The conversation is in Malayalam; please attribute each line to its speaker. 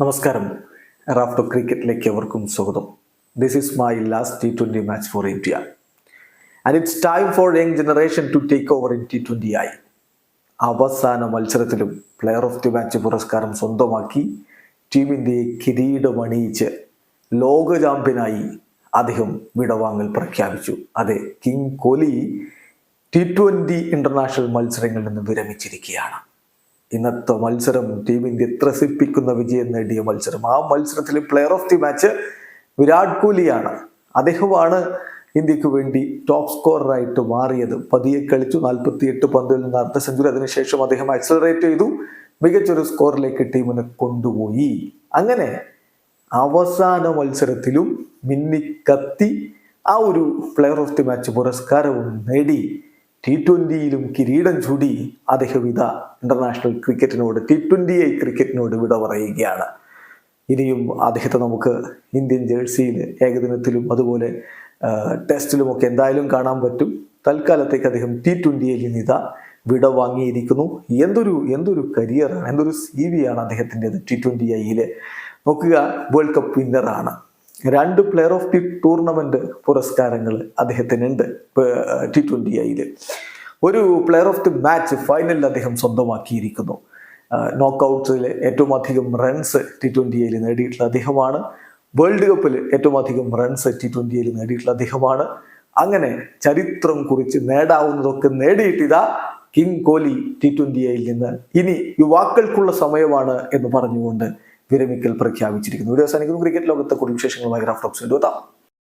Speaker 1: നമസ്കാരം. റാഫ്റ്റോ ക്രിക്കറ്റിലേക്ക് എവർക്കും സ്വാഗതം. This is my last T twenty match for India and it's time for young generation to take over in T twenty ആയി അവസാന മത്സരത്തിലും പ്ലെയർ ഓഫ് ദി മാച്ച് പുരസ്കാരം സ്വന്തമാക്കി ടീം ഇന്ത്യയെ കിരീടമണിയിച്ച് ലോക ചാമ്പ്യനായി അദ്ദേഹം വിടവാങ്ങൽ പ്രഖ്യാപിച്ചു. അതെ king Kohli T twenty international മത്സരങ്ങളിൽ നിന്ന് വിരമിച്ചിരിക്കുകയാണ്. ഇന്നത്തെ മത്സരം ടീം ഇന്ത്യ ത്രസിപ്പിക്കുന്ന വിജയം നേടിയ മത്സരം. ആ മത്സരത്തിൽ player of the match Virat കോഹ്ലിയാണ്. അദ്ദേഹമാണ് ഇന്ത്യയ്ക്ക് വേണ്ടി ടോപ്പ് സ്കോററായിട്ട് മാറിയത്. പതിയെ കളിച്ചു നാൽപ്പത്തി എട്ട് പന്തിൽ നിന്ന് അർദ്ധ സെഞ്ചുറി അതിനുശേഷം അദ്ദേഹം ആക്സലറേറ്റ് ചെയ്തു. മികച്ചൊരു സ്കോറിലേക്ക് ടീമിനെ കൊണ്ടുപോയി. അങ്ങനെ അവസാന മത്സരത്തിലും മിന്നിക്കത്തി ആ ഒരു പ്ലെയർ ഓഫ് ദി മാച്ച് പുരസ്കാരവും നേടി. ടി ട്വന്റിയിലും കിരീടം ചൂടി അദ്ദേഹം ഇത ഇന്റർനാഷണൽ ക്രിക്കറ്റിനോട് ടി ട്വന്റി ഐ ക്രിക്കറ്റിനോട് വിട പറയുകയാണ്. ഇനിയും അദ്ദേഹത്തെ നമുക്ക് ഇന്ത്യൻ ജേഴ്സിയിൽ ഏകദിനത്തിലും അതുപോലെ ടെസ്റ്റിലുമൊക്കെ എന്തായാലും കാണാൻ പറ്റും. തൽക്കാലത്തേക്ക് അദ്ദേഹം ടി ട്വന്റിയിൽ ഇതാ വിട വാങ്ങിയിരിക്കുന്നു. എന്തൊരു എന്തൊരു കരിയറാണ് എന്തൊരു സി വി ആണ് അദ്ദേഹത്തിന്റെത് ടി ട്വന്റി ഐയിൽ നോക്കുക വേൾഡ് കപ്പ് വിന്നറാണ് രണ്ട് പ്ലെയർ ഓഫ് ദി ടൂർണമെന്റ് പുരസ്കാരങ്ങൾ അദ്ദേഹത്തിനുണ്ട് ടി ട്വന്റി ഐയിൽ ഒരു പ്ലെയർ ഓഫ് ദി മാച്ച് ഫൈനലിൽ അദ്ദേഹം സ്വന്തമാക്കിയിരിക്കുന്നു. നോക്കൗട്ട്സിൽ ഏറ്റവും അധികം റൺസ് ടി ട്വന്റി ഐയിൽ നേടിയിട്ടുള്ള അദ്ദേഹമാണ്. വേൾഡ് കപ്പിൽ ഏറ്റവും അധികം റൺസ് ടി ട്വന്റി ഐയിൽ നേടിയിട്ടുള്ള അദ്ദേഹമാണ്. അങ്ങനെ ചരിത്രം കുറിച്ച് നേടാവുന്നതൊക്കെ നേടിയിട്ടിതാ കിങ് കോഹ്ലി ടി ട്വന്റി ഐയിൽ നിന്ന്. ഇനി യുവാക്കൾക്കുള്ള സമയമാണ് എന്ന് പറഞ്ഞുകൊണ്ട് വിരമിക്കൽ പ്രഖ്യാപിച്ചിരിക്കുന്നു. വീഡിയോ അവസാനിക്കുന്നു. ക്രിക്കറ്റ് ലോകത്തെ കൂടുതൽ വിശേഷങ്ങളുമായി ടോക്സ് എത്താം.